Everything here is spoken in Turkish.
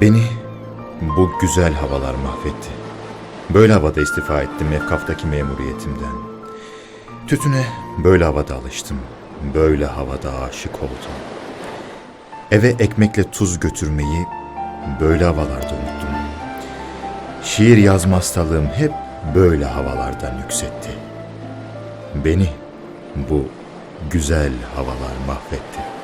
Beni bu güzel havalar mahvetti. Böyle havada istifa ettim Efkaf'taki memuriyetimden. Tütüne böyle havada alıştım. Böyle havada aşık oldum. Eve ekmekle tuz götürmeyi böyle havalarda unuttum. Şiir yazma hastalığım hep böyle havalardan yükseltti. Beni bu güzel havalar mahvetti.